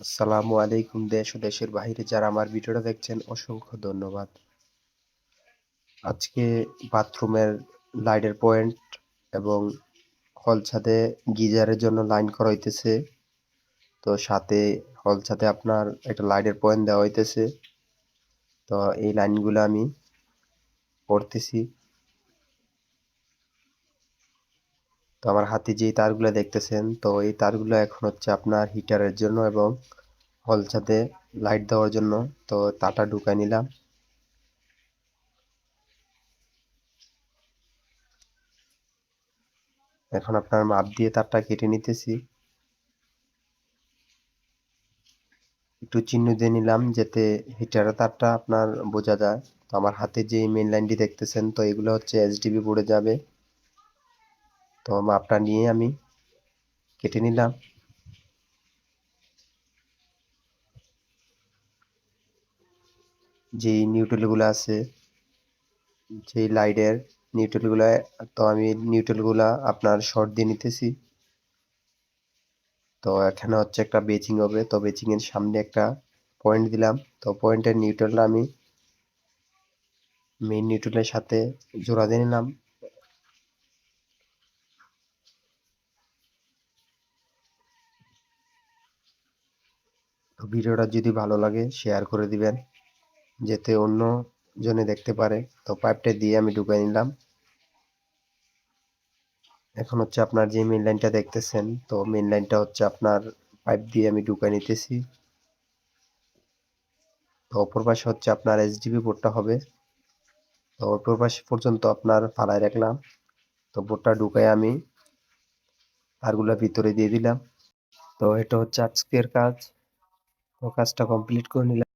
আসসালামু আলাইকুম দেশ ও দেশের বাইরে যারা আমার ভিডিওটা দেখছেন, অসংখ্য ধন্যবাদ। আজকে বাথরুমের লাইটের পয়েন্ট এবং হল ছাদে গিজারের জন্য লাইন করা হইতেছে। তো সাথে হল ছাদে আপনার একটা লাইটের পয়েন্ট দেওয়া হইতেছে। তো এই লাইনগুলো আমি করতেছি তো আমার হাতে যে তারগুলো দেখতেছেন, তো এই তারগুলো এখন হচ্ছে আপনার হিটারের জন্য এবং হল ছাদে লাইট দেওয়ার জন্য। তো তারটা ঢুকাই নিলাম। এখন আপনার মাপ দিয়ে তারটা কেটে নিতেছি। একটু চিহ্ন দিয়ে নিলাম যাতে হিটারের তারটা আপনার বোঝা যায়। তো আমার হাতে যে মেন লাইনটি দেখতেছেন, তো এগুলো হচ্ছে এইচডিবি বোর্ডে যাবে। তো মাপটা নিয়ে আমি কেটে নিলাম। যে নিউট্রেলগুলো আছে, যেই লাইটের নিউট্রেলগুলো, তো আমি নিউট্রেলগুলা আপনার শর্ট দিয়ে নিতেছি। তো এখানে হচ্ছে একটা বেচিং হবে, তো বেচিং এর সামনে একটা পয়েন্ট দিলাম। তো পয়েন্টের নিউট্রালটা আমি মেইন নিউট্রালের সাথে জোড়া দিয়ে নিলাম। ভিডিওটা যদি ভালো লাগে শেয়ার করে দিবেন, যাতে অন্য জনে দেখতে পারে। তো পাইপটা দিয়ে আমি ঢুকাই নিলাম। এখন হচ্ছে আপনার যে মেন লাইনটা দেখতেছেন, তো মেন লাইনটা হচ্ছে আপনার পাইপ দিয়ে আমি ঢুকাই নিতেছি। তো অপর পাশে হচ্ছে আপনার এইচডিবি বোর্ডটা হবে। তো অপর পাশে পর্যন্ত আপনার ফালায় রাখলাম। তো বোর্ডটা ঢুকাই আমি তারগুলো ভিতরে দিয়ে দিলাম। তো এটা হচ্ছে আজকের কাজ। কাজটা কমপ্লিট করে নিলাম।